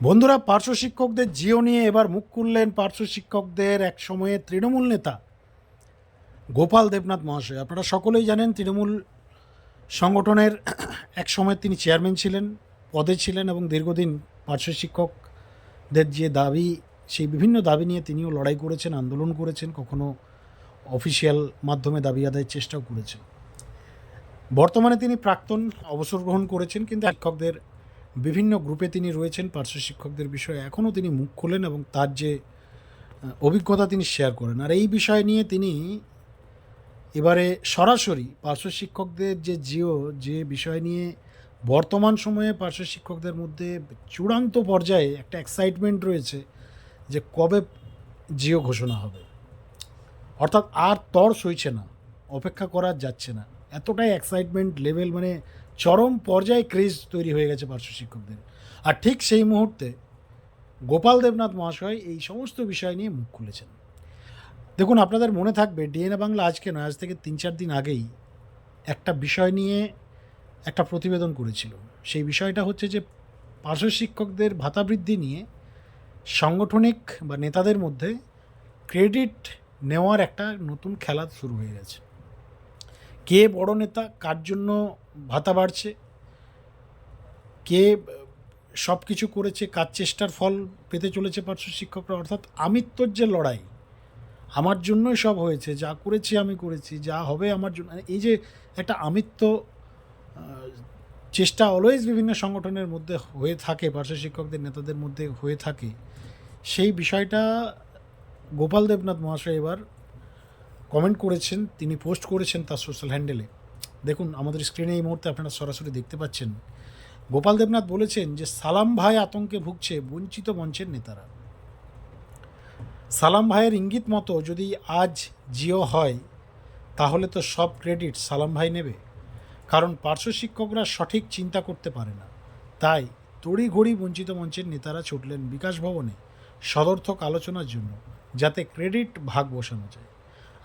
বন্ধুরা, পার্শ্ব শিক্ষকদের জিও নিয়ে এবার মুখ খুললেন পার্শ্ব শিক্ষকদের এক সময়ে তৃণমূল নেতা গোপাল দেবনাথ মহাশয়। আপনারা সকলেই জানেন তৃণমূল সংগঠনের এক সময় তিনি চেয়ারম্যান ছিলেন, পদে ছিলেন এবং দীর্ঘদিন পার্শ্ব শিক্ষকদের যে দাবি, সেই বিভিন্ন দাবি নিয়ে তিনিও লড়াই করেছেন, আন্দোলন করেছেন, কখনো অফিসিয়াল মাধ্যমে দাবি আদায়ের চেষ্টাও করেছেন। বর্তমানে তিনি প্রাক্তন অবসর গ্রহণ করেছেন, কিন্তু শিক্ষকদের বিভিন্ন গ্রুপে তিনি রয়েছেন, পার্শ্ব শিক্ষকদের বিষয়ে এখনও তিনি মুখ খোলেন এবং তার যে অভিজ্ঞতা তিনি শেয়ার করেন। আর এই বিষয় নিয়ে তিনি এবারে সরাসরি পার্শ্ব শিক্ষকদের যে জিও, যে বিষয় নিয়ে বর্তমান সময়ে পার্শ্ব শিক্ষকদের মধ্যে চূড়ান্ত পর্যায়ে একটা এক্সাইটমেন্ট রয়েছে যে কবে জিও ঘোষণা হবে। অর্থাৎ আর তর সইছে না, অপেক্ষা করা যাচ্ছে না। এতটাই এক্সাইটমেন্ট লেভেল মানে চরম পর্যায়ে ক্রেজ তৈরি হয়ে গেছে পার্শ্ব শিক্ষকদের। আর ঠিক সেই মুহূর্তে গোপাল দেবনাথ মহাশয় এই সমস্ত বিষয় নিয়ে মুখ খুলেছেন। দেখুন, আপনাদের মনে থাকবে, ডিএনএ বাংলা আজকে নয়, আজ থেকে তিন চার দিন আগেই একটা বিষয় নিয়ে একটা প্রতিবেদন করেছিল। সেই বিষয়টা হচ্ছে যে, পার্শ্ব শিক্ষকদের ভাতা বৃদ্ধি নিয়ে সাংগঠনিক বা নেতাদের মধ্যে ক্রেডিট নেওয়ার একটা নতুন খেলা শুরু হয়ে গেছে। কে বড় নেতা, কার জন্য ভাতা বাড়ছে, কে সব কিছু করেছে, কার চেষ্টার ফল পেতে চলেছে পার্শ্ব শিক্ষকরা, অর্থাৎ আমিত্বর যে লড়াই, আমার জন্যই সব হয়েছে, যা করেছি আমি করেছি, যা হবে আমার জন্য এই যে একটা আমিত্ব চেষ্টা অলওয়েজ বিভিন্ন সংগঠনের মধ্যে হয়ে থাকে, পার্শ্ব শিক্ষকদের, নেতাদের মধ্যে হয়ে থাকে, সেই বিষয়টা গোপাল দেবনাথ মহাশয় এবার কমেন্ট করেছেন, তিনি পোস্ট করেছেন তার সোশ্যাল হ্যান্ডেলে। দেখুন, আমাদের স্ক্রিনে এই মুহূর্তে আপনারা সরাসরি দেখতে পাচ্ছেন। গোপাল দেবনাথ বলেছেন যে, সালাম ভাই আতঙ্কে ভুগছে বঞ্চিত মঞ্চের নেতারা। সালাম ভাইয়ের ইঙ্গিত মতো যদি আজ জিও হয়, তাহলে তো সব ক্রেডিট সালাম ভাই নেবে। কারণ পার্শ্ব শিক্ষকরা সঠিক চিন্তা করতে পারে না। তাই তড়িঘড়ি বঞ্চিত মঞ্চের নেতারা ছুটলেন বিকাশ ভবনে সদর্থক আলোচনার জন্য, যাতে ক্রেডিট ভাগ বসানো যায়।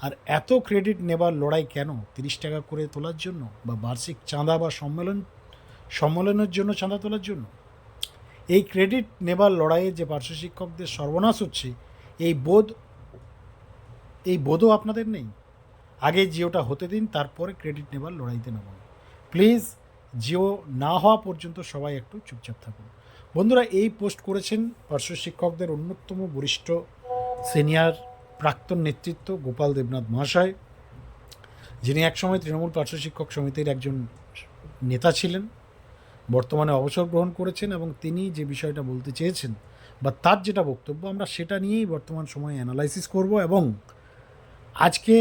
আর এত ক্রেডিট নেবার লড়াই কেন? তিরিশ টাকা করে তোলার জন্য বা বার্ষিক চাঁদা বা সম্মেলন, সম্মেলনের জন্য চাঁদা তোলার জন্য? এই ক্রেডিট নেবার লড়াইয়ে যে পার্শ্ব শিক্ষকদের সর্বনাশ হচ্ছে, এই বোধ, এই বোধও আপনাদের নেই? আগে জিওটা হতে দিন, তারপরে ক্রেডিট নেবার লড়াইতে নামুন। প্লিজ, জিও না হওয়া পর্যন্ত সবাই একটু চুপচাপ থাকুন। বন্ধুরা, এই পোস্ট করেছেন পার্শ্ব শিক্ষকদের অন্যতম বরিষ্ঠ সিনিয়র প্রাক্তন নেতৃত্ব গোপাল দেবনাথ মহাশয়, যিনি একসময় তৃণমূল পার্শ্ব শিক্ষক সমিতির একজন নেতা ছিলেন, বর্তমানে অবসর গ্রহণ করেছেন এবং তিনি যে বিষয়টা বলতে চেয়েছেন বা তার যেটা বক্তব্য, আমরা সেটা নিয়েই বর্তমান সময়ে অ্যানালাইসিস করব এবং আজকে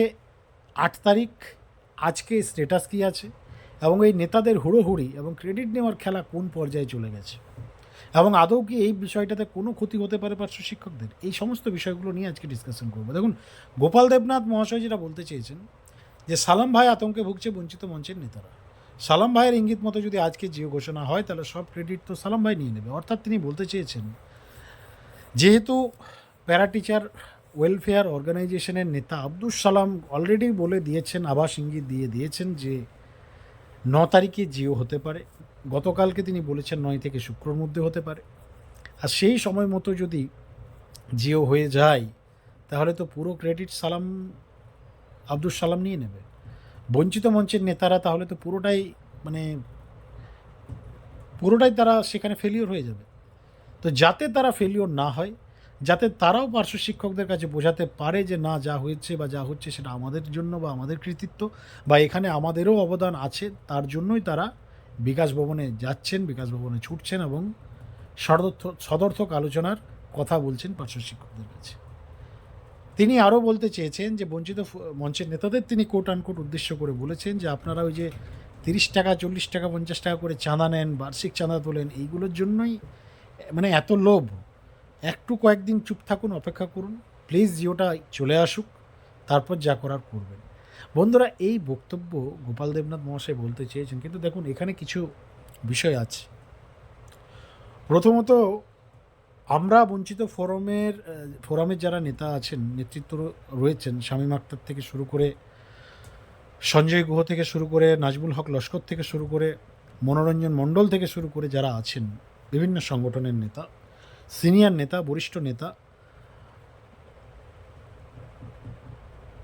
আট তারিখ, আজকে স্টেটাস কী আছে এবং এই নেতাদের হুড়োহুড়ি এবং ক্রেডিট নেওয়ার খেলা কোন পর্যায়ে চলে গেছে। এবং আদৌ কি এই বিষয়টাতে কোনো ক্ষতি হতে পারে পার্শ্ব শিক্ষকদের? এই সমস্ত বিষয়গুলো নিয়ে আজকে ডিসকাশন করব। দেখুন, গোপাল দেবনাথ মহাশয় যেটা বলতে চেয়েছেন যে, সালাম ভাই আতঙ্কে ভুগছে বঞ্চিত মঞ্চের নেতারা। সালাম ভাইয়ের ইঙ্গিত মতো যদি আজকে জিও ঘোষণা হয়, তাহলে সব ক্রেডিট তো সালাম ভাই নিয়ে নেবে। অর্থাৎ তিনি বলতে চেয়েছেন, যেহেতু প্যারা টিচার ওয়েলফেয়ার অর্গানাইজেশনের নেতা আব্দুল সালাম অলরেডি বলে দিয়েছেন, আবাস ইঙ্গিত দিয়ে দিয়েছেন যে, ন তারিখে জিও হতে পারে। গতকালকে তিনি বলেছেন নয় থেকে শুক্রর মধ্যে হতে পারে। আর সেই সময় মতো যদি জিও হয়ে যায়, তাহলে তো পুরো ক্রেডিট সালাম আব্দুল সালাম নিয়ে নেবে। বঞ্চিত মঞ্চের নেতারা তাহলে তো পুরোটাই মানে পুরোটাই তারা সেখানে ফেলিওর হয়ে যাবে। তো যাতে তারা ফেলিওর না হয়, যাতে তারাও পার্শ্ব শিক্ষকদের কাছে বোঝাতে পারে যে না, যা হয়েছে বা যা হচ্ছে সেটা আমাদের জন্য বা আমাদের কৃতিত্ব বা এখানে আমাদেরও অবদান আছে, তার জন্যই তারা বিকাশ ভবনে যাচ্ছেন, বিকাশ ভবনে ছুটছেন এবং সদর্থ, সদর্থক আলোচনার কথা বলছেন পার্শ্ব শিক্ষকদের কাছে। তিনি আরও বলতে চেয়েছেন যে, বঞ্চিত মঞ্চের নেতাদের তিনি কোট আনকোট উদ্দেশ্য করে বলেছেন যে, আপনারা ওই যে তিরিশ টাকা, চল্লিশ টাকা, পঞ্চাশ টাকা করে চাঁদা নেন, বার্ষিক চাঁদা তোলেন, এইগুলোর জন্যই মানে এত লোভ। একটু কয়েকদিন চুপ থাকুন, অপেক্ষা করুন, প্লিজ জিওটা চলে আসুক, তারপর যা করার করবেন। বন্ধুরা, এই বক্তব্য গোপাল দেবনাথ মহাশয় বলতে চেয়েছেন, কিন্তু দেখুন, এখানে কিছু বিষয় আছে। প্রথমত, আমরা বঞ্চিত ফোরামের ফোরামের যারা নেতা আছেন, নেতৃত্ব রয়েছেন, শামীম আক্তার থেকে শুরু করে সঞ্জয় গুহ থেকে শুরু করে নাজমুল হক লস্কর থেকে শুরু করে মনোরঞ্জন মণ্ডল থেকে শুরু করে যারা আছেন, বিভিন্ন সংগঠনের নেতা, সিনিয়র নেতা, বরিষ্ঠ নেতা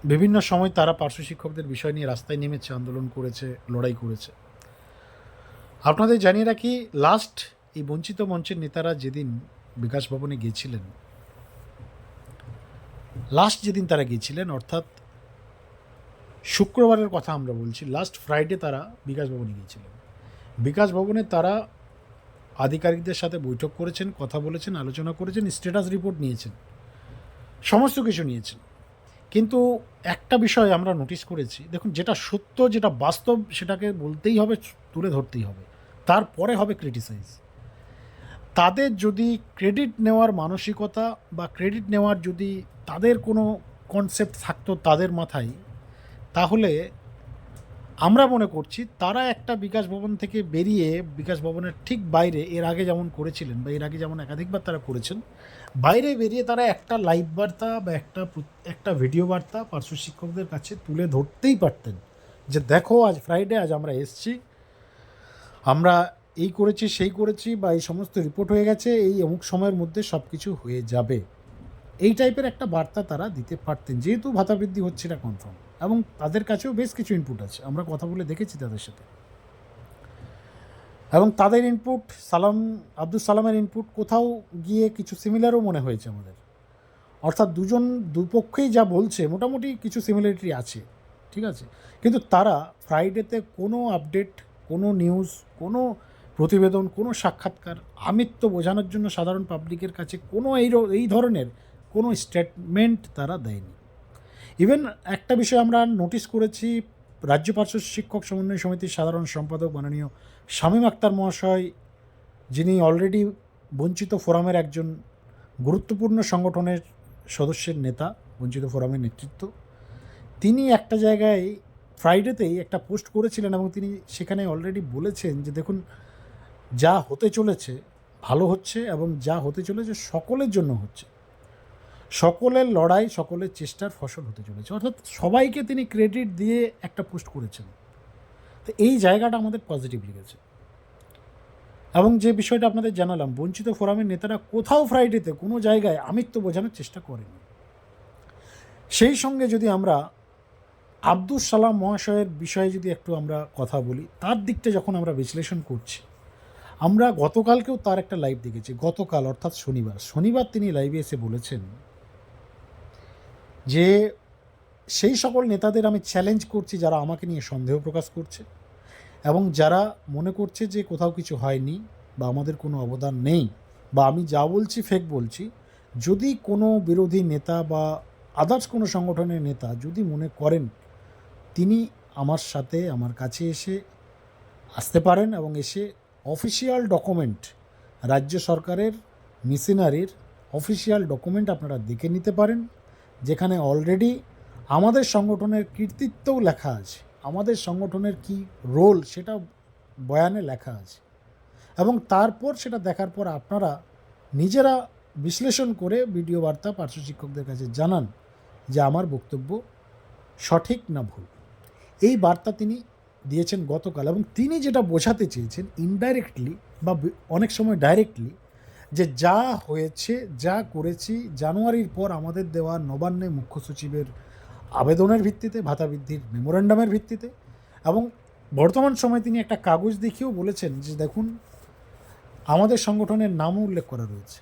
বিভিন্ন সময় তারা পার্শ্ব শিক্ষকদের বিষয় নিয়ে রাস্তায় নেমেছে, আন্দোলন করেছে, লড়াই করেছে। আপনাদের জানিয়ে রাখি লাস্ট এই বঞ্চিত মঞ্চের নেতারা যেদিন বিকাশ ভবনে গিয়েছিলেন লাস্ট যেদিন তারা গিয়েছিলেন অর্থাৎ শুক্রবারের কথা আমরা বলছি লাস্ট ফ্রাইডে তারা বিকাশ ভবনে গিয়েছিলেন বিকাশ ভবনে তারা আধিকারিকদের সাথে বৈঠক করেছেন, কথা বলেছেন, আলোচনা করেছেন স্ট্যাটাস রিপোর্ট নিয়েছেন, সমস্ত কিছু নিয়েছেন। কিন্তু একটা বিষয় আমরা নোটিস করেছি। দেখুন, যেটা সত্য, যেটা বাস্তব, সেটাকে বলতেই হবে, তুলে ধরতেই হবে। তারপরে হবে ক্রিটিসাইজ তাদের যদি ক্রেডিট নেওয়ার মানসিকতা বা ক্রেডিট নেওয়ার যদি তাদের কোনো কনসেপ্ট থাকতো তাদের মাথায়, তাহলে আমরা মনে করছি তারা একটা বিকাশ ভবন থেকে বেরিয়ে বিকাশ ভবনের ঠিক বাইরে, এর আগে যেমন করেছিলেন বা এর আগে যেমন একাধিকবার তারা করেছেন, বাইরে বেরিয়ে তারা একটা লাইভ বার্তা বা একটা একটা ভিডিও বার্তা পার্শ্ব শিক্ষকদের কাছে তুলে ধরতেই পারতেন যে দেখো, আজ ফ্রাইডে আজ আমরা এসছি, আমরা এই করেছি, সেই করেছি বা এই সমস্ত রিপোর্ট হয়ে গেছে, এই অমুক সময়ের মধ্যে সব কিছু হয়ে যাবে। এই টাইপের একটা বার্তা তারা দিতে পারতেন, যেহেতু ভাতা বৃদ্ধি হচ্ছে না কনফার্ম এবং তাদের কাছেও বেশ কিছু ইনপুট আছে। আমরা কথা বলে দেখেছি তাদের সাথে। এবং তাদের ইনপুট সালাম আব্দুল সালামের ইনপুট কোথাও গিয়ে কিছু সিমিলারও মনে হয়েছে আমাদের। অর্থাৎ দুজন, দুপক্ষেই যা বলছে, মোটামুটি কিছু সিমিলারিটি আছে, ঠিক আছে? কিন্তু তারা ফ্রাইডেতে কোনো আপডেট কোনো নিউজ কোনো প্রতিবেদন, কোনো সাক্ষাৎকার, আমিত্ব বোঝানোর জন্য সাধারণ পাবলিকের কাছে কোনো এই এই ধরনের কোনো স্টেটমেন্ট তারা দেয়নি। ইভেন একটা বিষয় আমরা নোটিস করেছি, রাজ্য পার্শ্ব শিক্ষক সমন্বয় সমিতির সাধারণ সম্পাদক মাননীয় শামীম আক্তার মহাশয়, যিনি অলরেডি বঞ্চিত ফোরামের একজন গুরুত্বপূর্ণ সংগঠনের সদস্যের নেতা, বঞ্চিত ফোরামের নেতৃত্ব। তিনি একটা জায়গায় ফ্রাইডেতেই একটা পোস্ট করেছিলেন এবং তিনি সেখানে অলরেডি বলেছেন যে, দেখুন, যা হতে চলেছে ভালো হচ্ছে এবং যা হতে চলেছে সকলের জন্য হচ্ছে। সকলের লড়াই, সকলের চেষ্টার ফসল হতে চলেছে। অর্থাৎ সবাইকে তিনি ক্রেডিট দিয়ে একটা পোস্ট করেছেন। তো এই জায়গাটা আমাদের পজিটিভ লেগেছে। এবং যে বিষয়টা আপনাদের জানালাম, বঞ্চিত ফোরামের নেতারা কোথাও ফ্রাইডেতে কোনো জায়গায় আমিত্ব বোঝানোর চেষ্টা করেনি সেই সঙ্গে যদি আমরা আব্দুল সালাম মহাশয়ের বিষয়ে যদি একটু আমরা কথা বলি, তার দিকটা যখন আমরা বিশ্লেষণ করছি, আমরা গতকালকেও তার একটা লাইভ দেখেছি। গতকাল, অর্থাৎ শনিবার। শনিবার তিনি লাইভে এসে বলেছেন যে সেই সকল নেতাদের আমি চ্যালেঞ্জ করছি যারা আমাকে নিয়ে সন্দেহ প্রকাশ করছে এবং যারা মনে করছে যে কোথাও কিছু হয়নি বা আমাদের কোনো অবদান নেই বা আমি যা বলছি ফেক বলছি, যদি কোনো বিরোধী নেতা বা আদার্স কোনো সংগঠনের নেতা যদি মনে করেন তিনি আমার সাথে, আমার কাছে এসে আসতে পারেন এবং এসে অফিসিয়াল ডকুমেন্ট রাজ্য সরকারের মিশনারির অফিসিয়াল ডকুমেন্ট আপনারা দেখে নিতে পারেন। যেখানে অলরেডি আমাদের সংগঠনের কৃতিত্বও লেখা আছে। আমাদের সংগঠনের কি রোল সেটা বয়ানে লেখা আছে। এবং তারপর সেটা দেখার পর আপনারা নিজেরা বিশ্লেষণ করে ভিডিও বার্তা পার্শ্ব শিক্ষকদের কাছে জানান যে আমার বক্তব্য সঠিক না ভুল। এই বার্তা তিনি দিয়েছেন গতকাল এবং তিনি যেটা বোঝাতে চেয়েছেন ইনডাইরেক্টলি বা অনেক সময় ডাইরেক্টলি যে যা হয়েছে, যা করেছি, জানুয়ারির পর আমাদের দেওয়া নবান্নে মুখ্য সচিবের আবেদনের ভিত্তিতে, ভাতা বৃদ্ধির মেমোরেন্ডামের ভিত্তিতে এবং বর্তমান সময়ে তিনি একটা কাগজ দেখিয়েও বলেছেন যে, দেখুন, আমাদের সংগঠনের নামও উল্লেখ করা রয়েছে।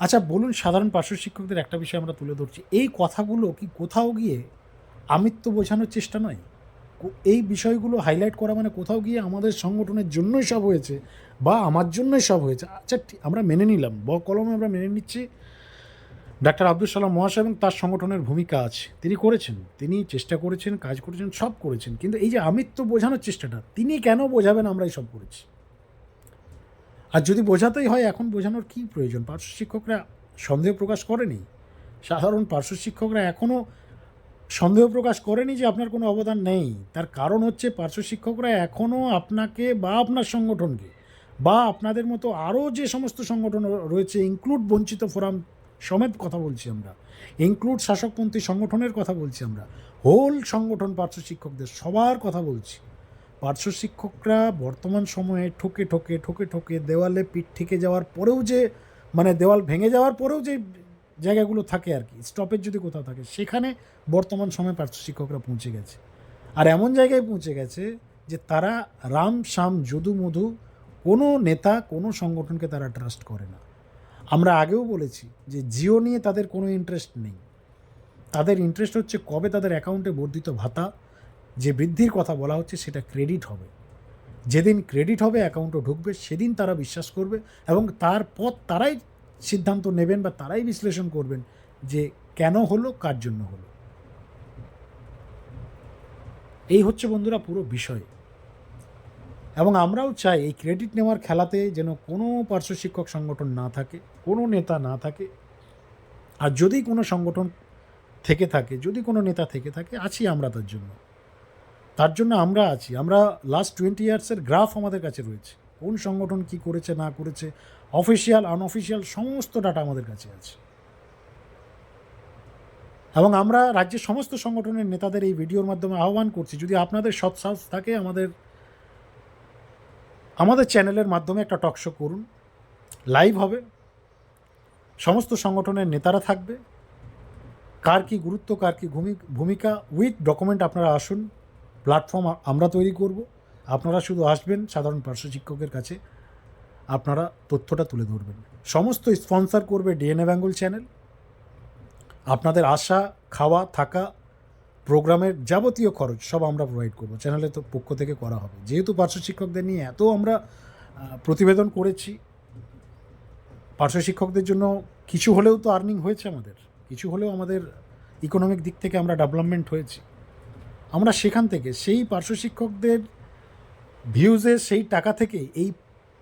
আচ্ছা বলুন সাধারণ পার্শ্ব শিক্ষকদের একটা বিষয় আমরা তুলে ধরছি। এই কথাগুলো কি কোথাও গিয়ে আমিত্ব বোঝানোর চেষ্টা নয়? এই বিষয়গুলো হাইলাইট করা মানে কোথাও গিয়ে আমাদের সংগঠনের জন্যই সব হয়েছে। বা আমার জন্যই সব হয়েছে। আচ্ছা আমরা মেনে নিলাম। ব কলমে আমরা মেনে নিচ্ছি। ডাক্তার আব্দুল সালাম মহাশয় এবং তার সংগঠনের ভূমিকা আছে। তিনি করেছেন। তিনি চেষ্টা করেছেন, কাজ করেছেন, সব করেছেন। কিন্তু এই যে আমিত্ব বোঝানোর চেষ্টাটা, তিনি কেন বোঝাবেন আমরা এই সব করেছি? আর যদি বোঝাতেই হয়, এখন বোঝানোর কী প্রয়োজন? পার্শ্ব শিক্ষকরা সন্দেহ প্রকাশ করেনি? সাধারণ পার্শ্ব শিক্ষকরা এখনও সন্দেহ প্রকাশ করেনি যে আপনার কোনো অবদান নেই। তার কারণ হচ্ছে, পার্শ্ব শিক্ষকরা এখনও আপনাকে বা আপনার সংগঠনকে বা আপনাদের মতো আরও যে সমস্ত সংগঠন রয়েছে ইনক্লুড বঞ্চিত ফোরাম সমেত কথা বলছি আমরা ইনক্লুড শাসকপন্থী সংগঠনের কথা বলছি আমরা হোল সংগঠন পার্শ্ব শিক্ষকদের সবার কথা বলছি। পার্শ্ব শিক্ষকরা বর্তমান সময়ে ঠকে ঠকে ঠকে ঠকে দেওয়ালে পিঠ থেকে যাওয়ার পরেও যে মানে দেওয়াল ভেঙে যাওয়ার পরেও যে জায়গাগুলো থাকে আর কি স্টপেজ যদি কোথাও থাকে, সেখানে বর্তমান সময়ে পার্শ্ব শিক্ষকরা পৌঁছে গেছে। আর এমন জায়গায় পৌঁছে গেছে যে তারা রাম, শাম, যদু, মধু কোনো নেতা, কোনো সংগঠনকে তারা ট্রাস্ট করে না। আমরা আগেও বলেছি যে জিও নিয়ে তাদের কোনো ইন্টারেস্ট নেই। তাদের ইন্টারেস্ট হচ্ছে কবে তাদের অ্যাকাউন্টে বর্ধিত ভাতা, যে বৃদ্ধির কথা বলা হচ্ছে সেটা ক্রেডিট হবে। যেদিন ক্রেডিট হবে অ্যাকাউন্টে ঢুকবে, সেদিন তারা বিশ্বাস করবে এবং তারপর তারাই সিদ্ধান্ত নেবেন বা তারাই বিশ্লেষণ করবেন যে কেন হলো, কার জন্য হলো। এই হচ্ছে বন্ধুরা পুরো বিষয়। এবং আমরাও চাই এই ক্রেডিট নেওয়ার খেলাতে যেন কোনো পার্শ্ব শিক্ষক সংগঠন না থাকে, কোনো নেতা না থাকে। আর যদি কোনো সংগঠন থেকে থাকে, যদি কোনো নেতা থেকে থাকে, আছি আমরা তার জন্য। তার জন্য আমরা আছি। আমরা লাস্ট টোয়েন্টি ইয়ার্সের গ্রাফ আমাদের কাছে রয়েছে। কোন সংগঠন কি করেছে, না করেছে অফিসিয়াল আনঅফিসিয়াল সমস্ত ডাটা আমাদের কাছে আছে। এবং আমরা রাজ্যের সমস্ত সংগঠনের নেতাদের এই ভিডিওর মাধ্যমে আহ্বান করছি। যদি আপনাদের সৎসাহস থাকে আমাদের আমাদের চ্যানেলের মাধ্যমে একটা টক শো করুন। লাইভ হবে। সমস্ত সংগঠনের নেতারা থাকবে। কার কি গুরুত্ব, কার কি ভূমি- ভূমিকা, উইথ ডকুমেন্ট আপনারা আসুন। প্ল্যাটফর্ম আমরা তৈরি করব। আপনারা শুধু আসবেন, সাধারণ পার্শ্ব শিক্ষকের কাছে আপনারা তথ্যটা তুলে ধরবেন। সমস্ত স্পন্সর করবে ডিএনএ বেঙ্গল চ্যানেল। আপনাদের আসা খাওয়া, থাকা প্রোগ্রামের যাবতীয় খরচ সব আমরা প্রোভাইড করব। চ্যানেলের তো পক্ষ থেকে করা হবে। যেহেতু পার্শ্ব শিক্ষকদের নিয়ে এত আমরা প্রতিবেদন করেছি, পার্শ্ব শিক্ষকদের জন্য কিছু হলেও তো আর্নিং হয়েছে আমাদের। কিছু হলেও আমাদের ইকোনমিক দিক থেকে আমরা ডেভেলপমেন্ট হয়েছি। আমরা সেখান থেকে সেই পার্শ্ব শিক্ষকদের ভিউজে সেই টাকা থেকে এই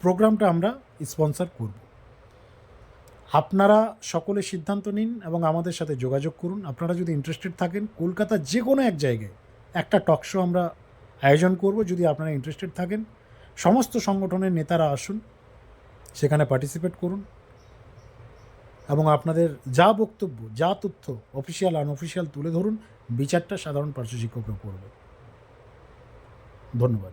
প্রোগ্রামটা আমরা স্পন্সর করব। আপনারা সকলে সিদ্ধান্ত নিন এবং আমাদের সাথে যোগাযোগ করুন। আপনারা যদি ইন্টারেস্টেড থাকেন কলকাতার যে কোনো এক জায়গায় একটা টক শো আমরা আয়োজন করব। যদি আপনারা ইন্টারেস্টেড থাকেন, সমস্ত সংগঠনের নেতারা আসুন, সেখানে পার্টিসিপেট করুন এবং আপনাদের যা বক্তব্য, যা তথ্য অফিসিয়াল আনঅফিসিয়াল তুলে ধরুন, বিচারটা সাধারণ পার্শ্ব শিক্ষকরা করবে। ধন্যবাদ।